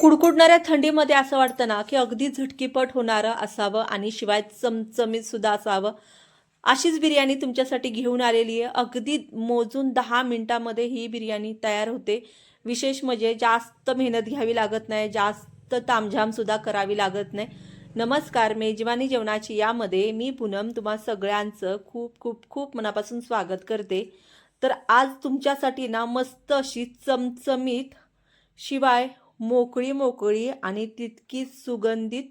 कुडकुडणाऱ्या थंडीमध्ये असं वाटतं ना की अगदी झटकीपट होणारं असावं आणि शिवाय चमचमीत सुद्धा असावं. अशीच बिर्याणी तुमच्यासाठी घेऊन आलेली आहे. अगदी मोजून दहा मिनिटामध्ये ही बिर्याणी तयार होते. विशेष म्हणजे जास्त मेहनत घ्यावी लागत नाही जास्त तामझामसुद्धा करावी लागत नाही. नमस्कार मेजवानी जेवणाची यामध्ये मी पूनम तुम्हा सगळ्यांचं खूप खूप खूप मनापासून स्वागत करते. तर आज तुमच्यासाठी ना मस्त अशी चमचमीत शिवाय मोकळी मोकळी आणि तितकीच सुगंधित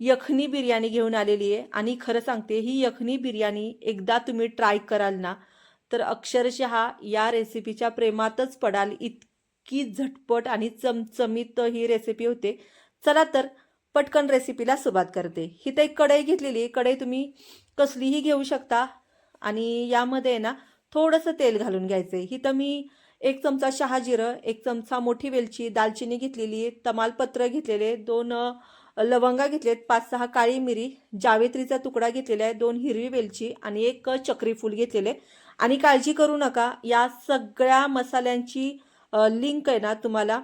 यखनी बिर्याणी घेऊन आलेली आहे. आणि खरं सांगते ही यखनी बिर्याणी एकदा तुम्ही ट्राय कराल ना तर अक्षरशः या रेसिपीच्या प्रेमातच पडाल. इतकी झटपट आणि चमचमीत ही रेसिपी होते. चला तर पटकन रेसिपीला सुरुवात करते. ही तर एक कढई घेतलेली आहे. कढई तुम्ही कसलीही घेऊ शकता. आणि यामध्ये आहे ना थोडंसं तेल घालून घ्यायचं आहे ही तर मी एक चमचा शहाजिरं एक चमचा मोठी वेलची दालचिनी घेतलेली आहे तमालपत्र घेतलेले दोन लवंगा घेतलेत पाच सहा काळी मिरी जावेत्रीचा तुकडा घेतलेला आहे दोन हिरवी वेलची आणि एक चक्रीफूल घेतलेले. आणि काळजी करू नका या सगळ्या मसाल्यांची लिंक आहे ना तुम्हाला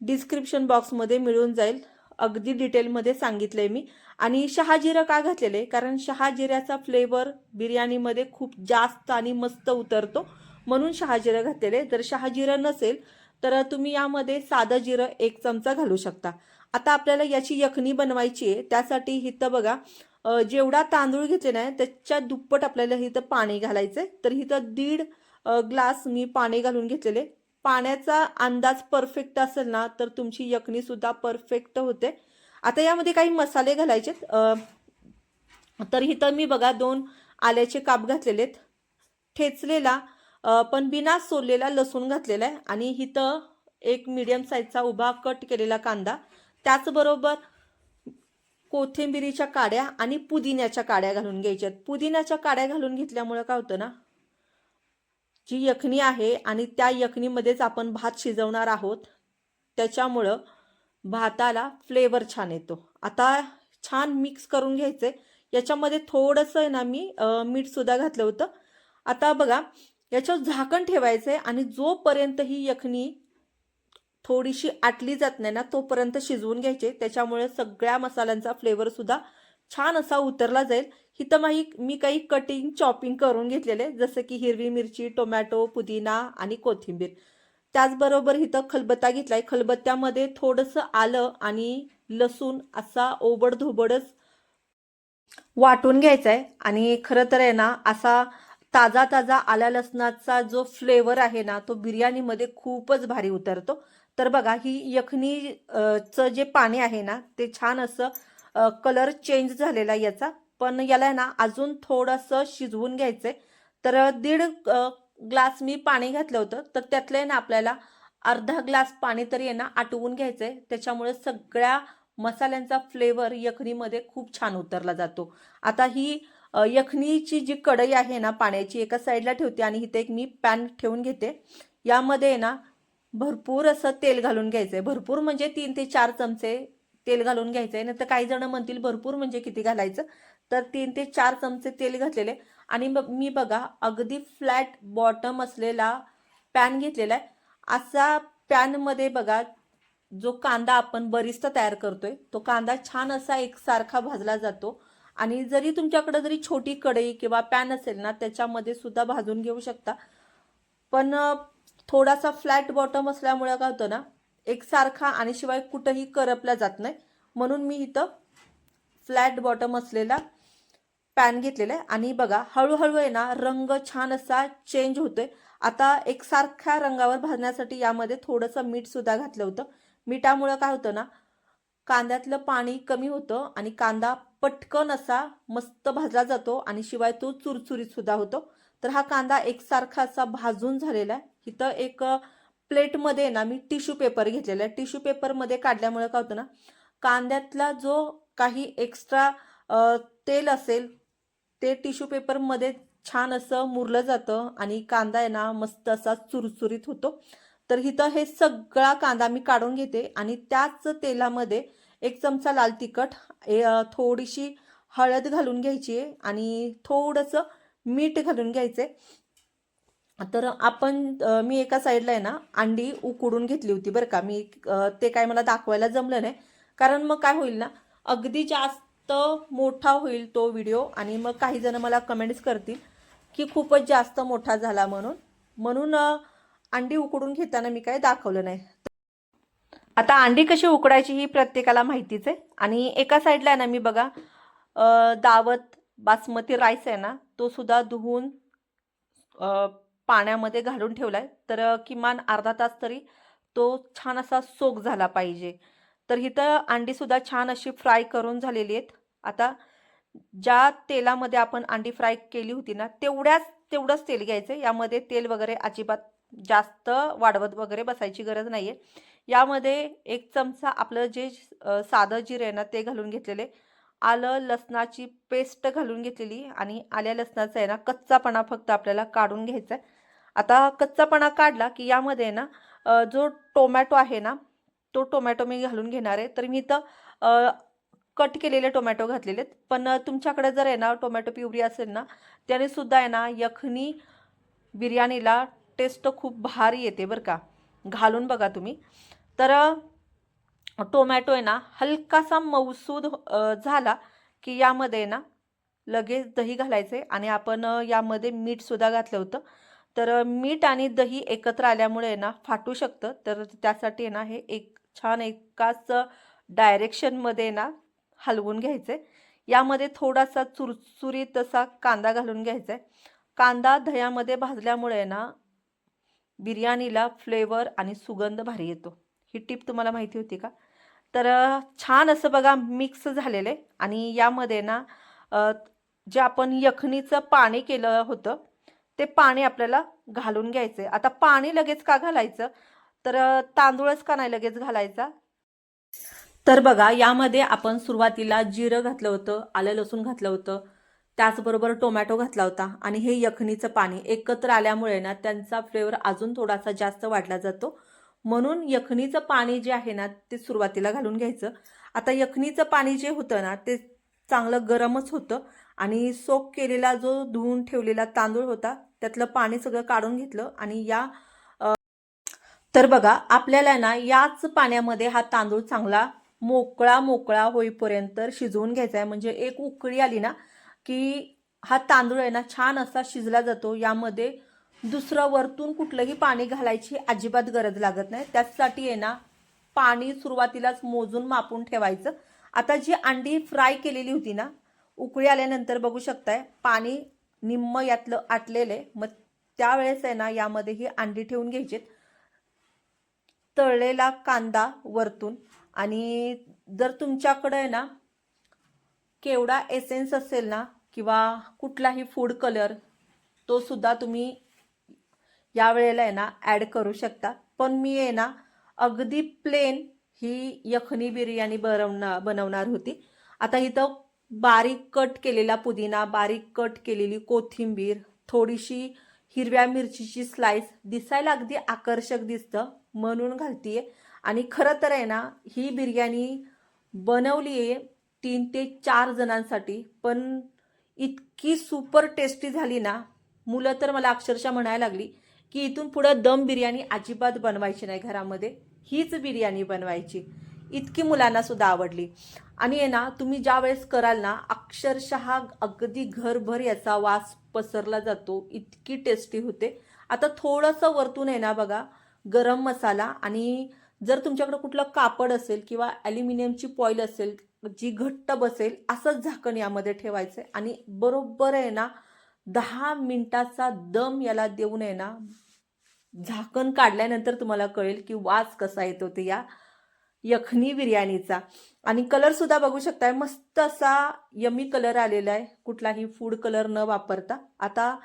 डिस्क्रिप्शन बॉक्समध्ये मिळून जाईल. अगदी डिटेलमध्ये सांगितलं आहे मी. आणि शहाजिरं का घातलेलं? आहे कारण शहाजिऱ्याचा फ्लेवर बिर्याणीमध्ये खूप जास्त आणि मस्त उतरतो. म्हणून शहाजिरं घातलेले जर शहाजिरं नसेल तर तुम्ही यामध्ये साधं जिरं एक चमचा घालू शकता. आता आपल्याला याची यखनी बनवायची आहे. त्यासाठी इथं बघा जेवढा तांदूळ घेतलेला आहे त्याच्या दुप्पट आपल्याला इथं पाणी घालायचं आहे. तर इथं दीड ग्लास मी पाणी घालून घेतलेले पाण्याचा अंदाज परफेक्ट असेल ना तर तुमची यखनीसुद्धा परफेक्ट होते. आता यामध्ये काही मसाले घालायचे तर इथं मी बघा दोन आल्याचे काप घातलेलेत ठेचलेला पण बिना सोललेला लसूण घातलेला आहे आणि इथं एक मीडियम साईजचा उभा कट केलेला कांदा. त्याचबरोबर कोथिंबिरीच्या काड्या आणि पुदिन्याच्या काड्या घालून घ्यायच्यात पुदिन्याच्या काड्या घालून घेतल्यामुळं काय होतं ना जी यखनी आहे आणि त्या यखनीमध्येच आपण भात शिजवणार आहोत त्याच्यामुळं भाताला फ्लेवर छान येतो. आता छान मिक्स करून घ्यायचं याच्यामध्ये थोडंसं आहे ना मी मीठसुद्धा घातलं होतं. आता बघा याच्यावर झाकण ठेवायचं आहे आणि जोपर्यंत ही यखनी थोडीशी आटली जात नाही ना तोपर्यंत शिजवून घ्यायचे. त्याच्यामुळे सगळ्या मसाल्यांचा फ्लेवरसुद्धा छान असा उतरला जाईल. इथं माही मी काही कटिंग चॉपिंग करून घेतलेले जसं की हिरवी मिरची टोमॅटो पुदिना आणि कोथिंबीर. त्याचबरोबर इथं खलबत्ता घेतलाय. खलबत्त्यामध्ये थोडंसं आलं आणि लसूण असा ओबडधोबडच वाटून घ्यायचा आहे आणि खरं तर आहे ना असा ताजा ताजा आल्या लसणाचा जो फ्लेवर आहे ना तो बिर्याणीमध्ये खूपच भारी उतरतो. तर बघा ही यखनीचं चं जे पाणी आहे ना ते छान असं कलर चेंज झालेला आहे याचा. पण याला आहे ना अजून थोडंसं शिजवून घ्यायचं आहे तर दीड ग्लास मी पाणी घातलं होतं. तर त्यातलं आहे ना आपल्याला अर्धा ग्लास पाणी तरी आहे ना आटवून घ्यायचं आहे त्याच्यामुळे सगळ्या मसाल्यांचा फ्लेवर यखनीमध्ये खूप छान उतरला जातो. आता ही यखनीची जी कढई आहे ना पाण्याची एका साईडला ठेवते आणि इथे एक मी पॅन ठेवून घेते. यामध्ये आहे ना भरपूर असं तेल घालून घ्यायचं आहे भरपूर म्हणजे तीन ते चार चमचे तेल घालून घ्यायचं आहे नाही तर काही जण म्हणतील भरपूर म्हणजे किती घालायचं? तर तीन ते चार चमचे तेल घातलेले आणि मग मी बघा अगदी फ्लॅट बॉटम असलेला पॅन घेतलेला आहे. असा पॅनमध्ये बघा जो कांदा आपण बरिस्ता तयार करतोय तो कांदा छान असा एकसारखा भाजला जातो. आणि जरी तुमच्याकडे जरी छोटी कढई किंवा पॅन असेल ना त्याच्यामध्ये सुद्धा भाजून घेऊ शकता. पण थोडासा फ्लॅट बॉटम असल्यामुळे काय होतं ना एकसारखा आणि शिवाय कुठंही करपला जात नाही. म्हणून मी इथं फ्लॅट बॉटम असलेला पॅन घेतलेला आहे. आणि बघा हळूहळू आहे ना रंग छान असा चेंज होतोय. आता एकसारख्या रंगावर भाजण्यासाठी यामध्ये थोडंसं मीठ सुद्धा घातलं होतं. मिठामुळं काय होतं ना कांद्यातलं पाणी कमी होतं आणि कांदा पटकन असा मस्त भाजला जातो आणि शिवाय तो चुरचुरीत सुद्धा होतो. तर हा कांदा एकसारखा असा भाजून झालेला आहे. इथं एक प्लेटमध्ये ना मी टिश्यू पेपर घेतलेला आहे. टिश्यू पेपरमध्ये काढल्यामुळे काय होतं ना कांद्यातला जो काही एक्स्ट्रा तेल असेल ते टिश्यू पेपरमध्ये छान असं मुरलं जातं आणि कांदा आहे ना मस्त असा चुरचुरीत होतो. तर इथं हे सगळा कांदा मी काढून घेते आणि त्याच तेलामध्ये एक चमचा लाल तिखट ए, थोडीशी हळद घालून घ्यायची आहे आणि थोडंसं मीठ घालून घ्यायचं आहे तर आपण मी एका साईडला आहे ना अंडी उकडून घेतली होती बरं का. मी ते काय मला दाखवायला जमलं नाही. कारण मग काय होईल ना अगदी जास्त मोठा होईल तो व्हिडिओ आणि मग काही जण मला कमेंट्स करतील की खूपच जास्त मोठा झाला म्हणून. म्हणून अंडी उकडून घेताना मी काय दाखवलं नाही. आता अंडी कशी उकडायची ही प्रत्येकाला माहितीच आहे. आणि एका साईडला आहे ना मी बघा दावत बासमती राईस आहे ना तो सुद्धा धुवून पाण्यामध्ये घालून ठेवला आहे तर किमान अर्धा तास तरी तो छान असा सोक झाला पाहिजे. तर इथं अंडीसुद्धा छान अशी फ्राय करून झालेली आहेत. आता ज्या तेलामध्ये आपण अंडी फ्राय केली होती ना तेवढ्याच तेवढंच तेल घ्यायचं यामध्ये तेल वगैरे अजिबात जास्त वाढवत वगैरे बसायची गरज नाही आहे यामध्ये एक चमचा आपलं जे साधं जिरे आहे ना ते घालून घेतलेले. आलं लसणाची पेस्ट घालून घेतलेली आणि आल्या लसणाचा आहे ना कच्चापणा फक्त आपल्याला काढून घ्यायचा आहे आता कच्चापणा काढला की यामध्ये ना जो टोमॅटो आहे ना तो टोमॅटो मी घालून घेणार आहे. तर मी इथं कट केलेले टोमॅटो घातलेले आहेत पण तुमच्याकडे जर आहे ना टोमॅटो प्युरी असेल ना त्याने सुद्धा आहे ना यखनी बिर्याणीला टेस्ट खूप भारी येते बरं का. घालून बघा तुम्ही. तर टोमॅटो आहे ना हलकासा मऊसूद झाला की यामध्ये ना लगेच दही घालायचे आणि आपण यामध्ये मीठसुद्धा घातलं होतं. तर मीठ आणि दही एकत्र आल्यामुळे आहे ना फाटू शकतं. तर त्यासाठी ना हे एक छान एकाच डायरेक्शनमध्ये ना हलवून घ्यायचे. यामध्ये थोडासा चुरचुरीत असा कांदा घालून घ्यायचा. आहे कांदा दह्यामध्ये भाजल्यामुळे ना बिर्याणीला फ्लेवर आणि सुगंध भारी येतो. ही टीप तुम्हाला माहिती होती का? तर छान असं बघा मिक्स झालेलं. आहे आणि यामध्ये ना जे आपण यखनीचं पाणी केलं होतं ते पाणी आपल्याला घालून घ्यायचं. आहे आता पाणी लगेच का घालायचं? तर तांदूळच का नाही लगेच घालायचा? तर बघा यामध्ये आपण सुरुवातीला जिरं घातलं होतं आलं लसूण घातलं होतं त्याचबरोबर टोमॅटो घातला होता आणि हे यखनीचं पाणी एकत्र आल्यामुळे ना त्यांचा फ्लेवर अजून थोडासा जास्त वाढला जातो. म्हणून यखनीचं पाणी जे आहे ना ते सुरुवातीला घालून घ्यायचं. आता यखनीचं पाणी जे होतं ना ते चांगलं गरमच होतं आणि सोक केलेला जो धुवून ठेवलेला तांदूळ होता त्यातलं पाणी सगळं काढून घेतलं आणि या तर बघा आपल्याला ना याच पाण्यामध्ये हा तांदूळ चांगला मोकळा मोकळा होईपर्यंत शिजवून घ्यायचा आहे म्हणजे एक उकळी आली ना की हा तांदूळ आहे ना छान असा शिजला जातो. यामध्ये दुसरं वरतून कुठलंही पाणी घालायची अजिबात गरज लागत नाही. त्याचसाठी आहे ना पाणी सुरुवातीलाच मोजून मापून ठेवायचं. आता जी अंडी फ्राय केलेली होती ना उकळी आल्यानंतर बघू शकताय पाणी निम्म यातलं आटलेलं आहे मग त्यावेळेस आहे ना यामध्ये ही अंडी ठेवून घ्यायची तळलेला कांदा वरतून आणि जर तुमच्याकडं आहे ना केवढा एसेन्स असेल ना किंवा कुठलाही फूड कलर तो सुद्धा तुम्ही या वेळेला आहे ना ॲड करू शकता. पण मी आहे ना अगदी प्लेन ही यखनी बिर्याणी बनवणार बनवणार होती. आता इथं बारीक कट केलेला पुदिना बारीक कट केलेली कोथिंबीर थोडीशी हिरव्या मिरचीची स्लाइस दिसायला अगदी आकर्षक दिसतं म्हणून घालतीये. आणि खरं तर आहे ना ही बिर्याणी बनवली आहे तीन ते चार जणांसाठी पण इतकी सुपर टेस्टी झाली ना मुलं तर मला अक्षरशः म्हणायला लागली की इथून पुढं दम बिर्याणी अजिबात बनवायची नाही घरामध्ये. हीच बिर्याणी बनवायची. इतकी मुलांना सुद्धा आवडली. आणि आहे ना तुम्ही ज्या वेळेस कराल ना अक्षरशः अगदी घरभर याचा वास पसरला जातो. इतकी टेस्टी होते. आता थोडंसं वरतून आहे ना बघा गरम मसाला आणि जर तुमच्याकडे कुठलं कापड असेल किंवा ॲल्युमिनियमची पॉईल असेल जी घट्ट बसेल असंच झाकण यामध्ये ठेवायचं आहे. आणि बरोबर आहे ना दहा मिनिटाचा दम याला देऊन आहे ना झाकण काढल्यानंतर तुम्हाला कळेल की वास कसा येतो ते या यखनी बिर्याणीचा. आणि कलरसुद्धा बघू शकताय मस्त असा यमी कलर आलेला आहे. कुठलाही फूड कलर न वापरता. आता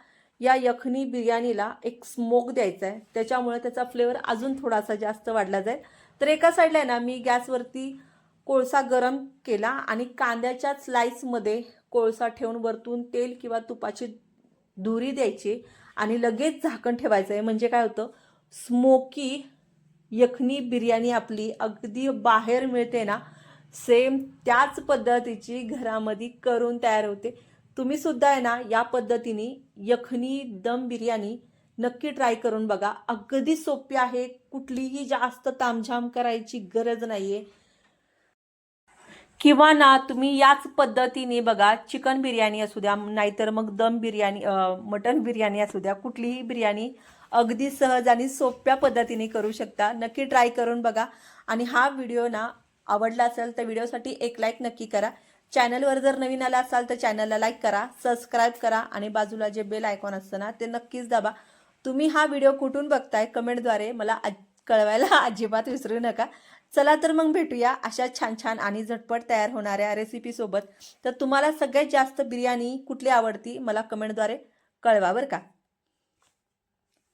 या यखनी बिर्याणीला एक स्मोक द्यायचा आहे त्याच्यामुळे त्याचा फ्लेवर अजून थोडासा जास्त वाढला जाईल. तर एका साईडला आहे ना मी गॅसवरती कोळसा गरम केला आणि कांद्याच्या स्लाईसमध्ये कोळसा ठेवून वरतून तेल किंवा तुपाची धुरी द्यायची आणि लगेच झाकण ठेवायचं आहे म्हणजे काय होतं? स्मोकी यखनी बिर्याणी आपली अगदी बाहेर मिळते ना सेम त्याच पद्धतीची घरामध्ये करून तयार होते. तुम्ही सुद्धा आहे ना या पद्धतीने यखनी दम बिर्याणी नक्की ट्राय करून बघा. अगदी सोपी आहे. कुठलीही जास्त तामझाम करायची गरज नाही आहे किंवा ना तुम्ही याच पद्धतीने बघा चिकन बिर्याणी असू द्या नाहीतर मग दम बिर्याणी मटन बिर्याणी असू द्या कुठलीही बिर्याणी अगदी सहज आणि सोप्या पद्धतीने करू शकता. नक्की ट्राय करून बघा. आणि हा व्हिडिओ ना आवडला असेल तर व्हिडिओसाठी एक लाईक नक्की करा. चॅनलवर जर नवीन आला असाल तर चॅनलला लाईक करा सबस्क्राईब करा आणि बाजूला जे बेल आयकॉन असतं ना ते नक्कीच दाबा. तुम्ही हा व्हिडिओ कुठून बघताय कमेंटद्वारे मला कळवायला अजिबात विसरू नका. चला तर मग भेटूया अशा छान छान आणि झटपट तयार होणाऱ्या रेसिपीसोबत तर तुम्हाला सगळ्यात जास्त बिर्याणी कुठली आवडती मला कमेंटद्वारे कळवा बरं का.